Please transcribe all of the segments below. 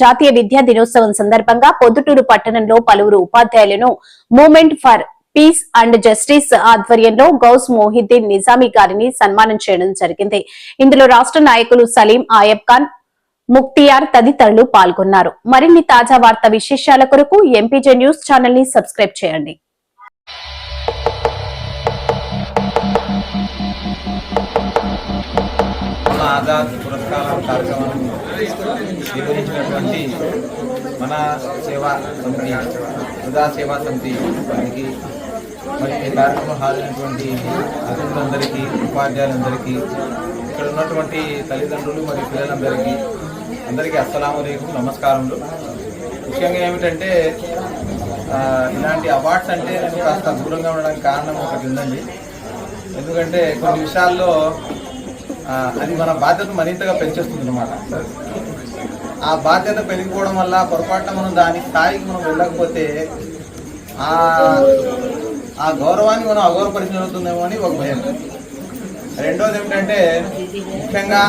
జాతీయ విద్యా దినోత్సవం సందర్భంగా పొద్దుటూరు పట్టణంలో పలువురు ఉపాధ్యాయులను Movement for Peace and Justice ఆధ్వర్యంలో గౌస్ మోహిద్దీన్ నిజామీ గారిని సన్మానం చేయడం జరిగింది. ఇందులో రాష్ట్ర నాయకులు సలీం ఆయబ్ ఖాన్ ముక్తియార్ తదితరులు పాల్గొన్నారు. మరిన్ని తాజా వార్త విశేషాల కొరకు ఎంపీజే న్యూస్ ఛానల్ని సబ్స్క్రైబ్ చేయండి. ఆజాద్ పురస్కారం కార్యక్రమం స్వీకరించినటువంటి మన సేవా సమితి ప్రజా సేవా సమితి వారికి మరి ఈ కార్యక్రమం హాజరైనటువంటి అతిథులందరికీ ఉపాధ్యాయులందరికీ ఇక్కడ ఉన్నటువంటి తల్లిదండ్రులు మరియు పిల్లలందరికీ అందరికీ అస్సలాము అలైకుం నమస్కారములు. ముఖ్యంగా ఏమిటంటే ఇలాంటి అవార్డ్స్ అంటే నేను కాస్త దూరంగా ఉండడానికి కారణం ఒకటి ఉందండి. ఎందుకంటే కొన్ని విషయాల్లో అది మన బాధ్యత మరింతగా పెంచేస్తుంది అనమాట ఆ బాధ్యత పెరిగిపోవడం వల్ల పొరపాటున మనం దాని స్థాయికి మనం వెళ్ళకపోతే ఆ ఆ గౌరవాన్ని మనం అగౌరవపరిచినవుతుందేమో అని ఒక భయం. రెండోది ఏమిటంటే ముఖ్యంగా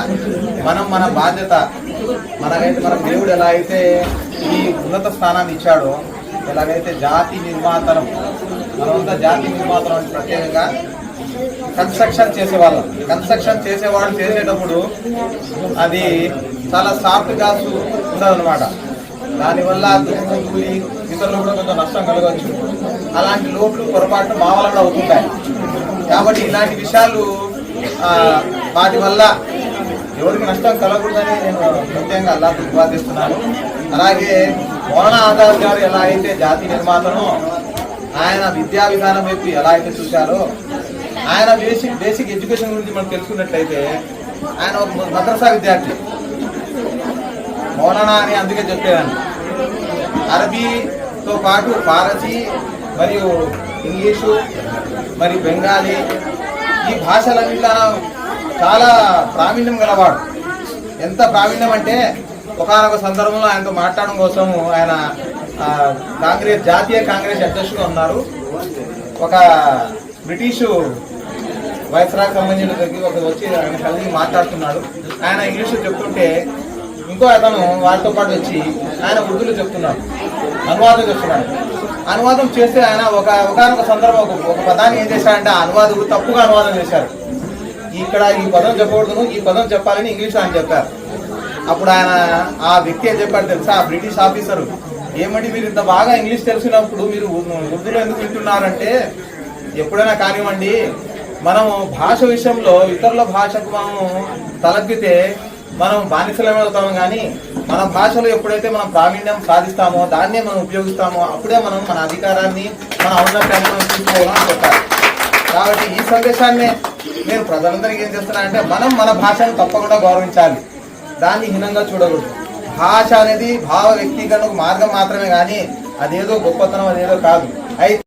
మనం మన బాధ్యత మనకైతే మన దేవుడు ఎలా అయితే ఈ ఉన్నత స్థానాన్ని ఇచ్చాడో ఎలాగైతే జాతి నిర్మాతనం మనమంతా జాతి నిర్మాతనం అంటే ప్రత్యేకంగా కన్స్ట్రక్షన్ చేసేవాళ్ళం. కన్స్ట్రక్షన్ చేసేవాళ్ళు చేసేటప్పుడు అది చాలా సాఫ్ట్ గ్లాస్ ఉండదన్నమాట. దానివల్ల దుమ్ము ధూళి ఇతరులు కూడా కొంచెం నష్టం కలగవచ్చు. అలాంటి లోట్లు పొరపాట్లు మా వల్ల కూడా అవుతుంటాయి. కాబట్టి ఇలాంటి విషయాలు వాటి వల్ల ఎవరికి నష్టం కలగకూడదని నేను ప్రత్యేకంగా అలా ప్రతిపాదిస్తున్నాను అలాగే మౌలానా ఆధార్ గారు ఎలా అయితే జాతి నిర్మాతను ఆయన విద్యా విధానం వైపు ఎలా అయితే చూశారో ఆయన బేసిక్ బేసిక్ ఎడ్యుకేషన్ గురించి మనం తెలుసుకున్నట్లయితే ఆయన ఒక మద్రసా విద్యార్థి. మౌలానా అని అందుకే చెప్పేదాన్ని అరబీతో పాటు ఫారసీ మరియు ఇంగ్లీషు మరియు బెంగాలీ ఈ భాషలన్నింటిలో చాలా ప్రావీణ్యం గలవాడు. ఎంత ప్రావీణ్యం అంటే ఒకనొక సందర్భంలో ఆయనతో మాట్లాడడం కోసం ఆయన కాంగ్రెస్ జాతీయ కాంగ్రెస్ అధ్యక్షుడు ఉన్నారు. ఒక బ్రిటిషు వైస్రాక్ సంబంధించిన దగ్గర ఒక వచ్చి ఆయన కలిగి మాట్లాడుతున్నాడు. ఆయన ఇంగ్లీష్ చెప్తుంటే ఇంకో అతను వారితో పాటు వచ్చి ఆయన ఉర్దూలో చెప్తున్నాడు. అనువాదం చేస్తున్నాడు. అనువాదం చేస్తే ఆయన ఒక ఒకనొక సందర్భం ఒక ఒక పదాన్ని ఏం చేశాడంటే ఆ అనువాదకుడు తప్పుగా అనువాదం చేశారు ఇక్కడ ఈ పదం చెప్పకూడదు ఈ పదం చెప్పాలని ఇంగ్లీష్ ఆయన చెప్పారు. అప్పుడు ఆయన ఆ వ్యక్తి ఏం చెప్పాడు తెలుసా? ఆ బ్రిటిష్ ఆఫీసరు ఏమంటే మీరు ఇంత బాగా ఇంగ్లీష్ తెలిసినప్పుడు మీరు ఉర్దూలో ఎందుకు వింటున్నారంటే ఎప్పుడైనా కానివ్వండి మనము భాష విషయంలో ఇతరుల భాషకు మనము తలగ్గితే మనం బానిసలమే అవుతాము కానీ మన భాషలో ఎప్పుడైతే మనం ప్రావీణ్యం సాధిస్తామో దాన్నే మనం ఉపయోగిస్తామో అప్పుడే మనం మన అధికారాన్ని మన ఔన్నత్యాన్ని మనం తీసుకోవాలని చెప్పాలి. కాబట్టి ఈ సందేశాన్ని నేను ప్రజలందరికీ ఏం చేస్తున్నా అంటే మనం మన భాషను తప్పకుండా గౌరవించాలి. దాన్ని హీనంగా చూడకూడదు. భాష అనేది భావ వ్యక్తీకరణకు మార్గం మాత్రమే కానీ అదేదో గొప్పతనం అదేదో కాదు. అయితే